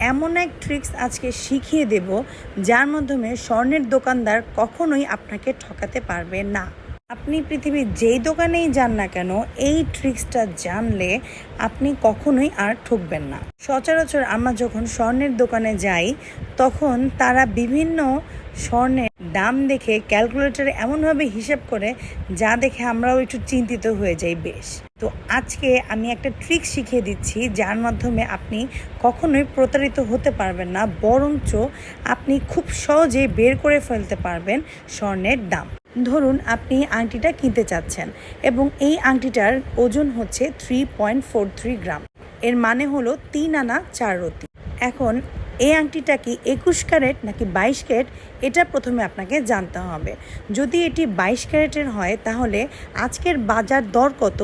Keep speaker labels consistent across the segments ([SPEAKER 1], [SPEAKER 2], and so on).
[SPEAKER 1] এমন এক ট্রিক্স আজকে শিখিয়ে দেব, যার মাধ্যমে স্বর্ণের দোকানদার কখনোই আপনাকে ঠকাতে পারবে না। আপনি পৃথিবীর যেই দোকানেই যান না কেন, এই ট্রিক্সটা জানলে আপনি কখনোই আর ঠকবেন না। সচরাচর আমরা যখন স্বর্ণের দোকানে যাই, তখন তারা বিভিন্ন স্বর্ণের দাম দেখে ক্যালকুলেটরে এমনভাবে হিসাব করে, যা দেখে আমরাও একটু চিন্তিত হয়ে যাই বেশ। তো আজকে আমি একটা ট্রিক শিখিয়ে দিচ্ছি, যার মাধ্যমে আপনি কখনোই প্রতারিত হতে পারবেন না, বরঞ্চ আপনি খুব সহজে বের করে ফেলতে পারবেন স্বর্ণের দাম। ধরুন আপনি আংটিটা কিনতে চাচ্ছেন এবং এই আংটিটার ওজন হচ্ছে three point four three gram. এর মানে হলো তিন আনা চার রতি। এখন এই আংটিটা কি একুশ ক্যারেট নাকি বাইশ ক্যারেট? এটা প্রথমে আপনাকে জানতে হবে। যদি এটি বাইশ ক্যারেটের হয়, তাহলে আজকের বাজার দর কত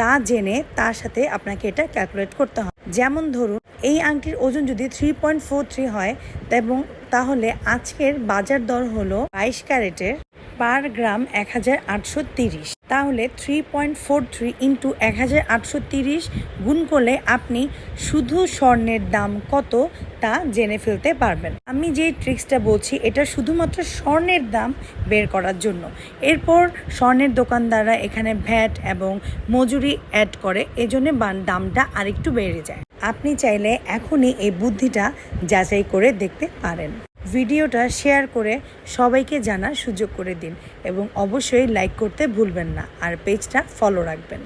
[SPEAKER 1] তা জেনে তার সাথে আপনাকে এটা ক্যালকুলেট করতে হবে। যেমন ধরুন, এই আংটির ওজন যদি থ্রি পয়েন্ট ফোর থ্রি হয়, এবং তাহলে আজকের বাজার দর হলো বাইশ ক্যারেটের পার গ্রাম এক হাজার আটশো তিরিশ। তাহলে three point four three into এক হাজার আটশো তিরিশ গুণ করলে আপনি শুধু স্বর্ণের দাম কত তা জেনে ফেলতে পারবেন। আমি যে ট্রিক্সটা বলছি, এটা শুধুমাত্র স্বর্ণের দাম বের করার জন্য। এরপর স্বর্ণের দোকানদাররা এখানে ভ্যাট এবং মজুরি অ্যাড করে, এজন্য দামটা আরেকটু বেড়ে যায়। আপনি চাইলে এখনই এই বুদ্ধিটা যাচাই করে দেখতে পারেন। ভিডিওটা শেয়ার করে সবাইকে জানার সুযোগ করে দিন এবং অবশ্যই লাইক করতে ভুলবেন না। আর পেজটা ফলো রাখবেন।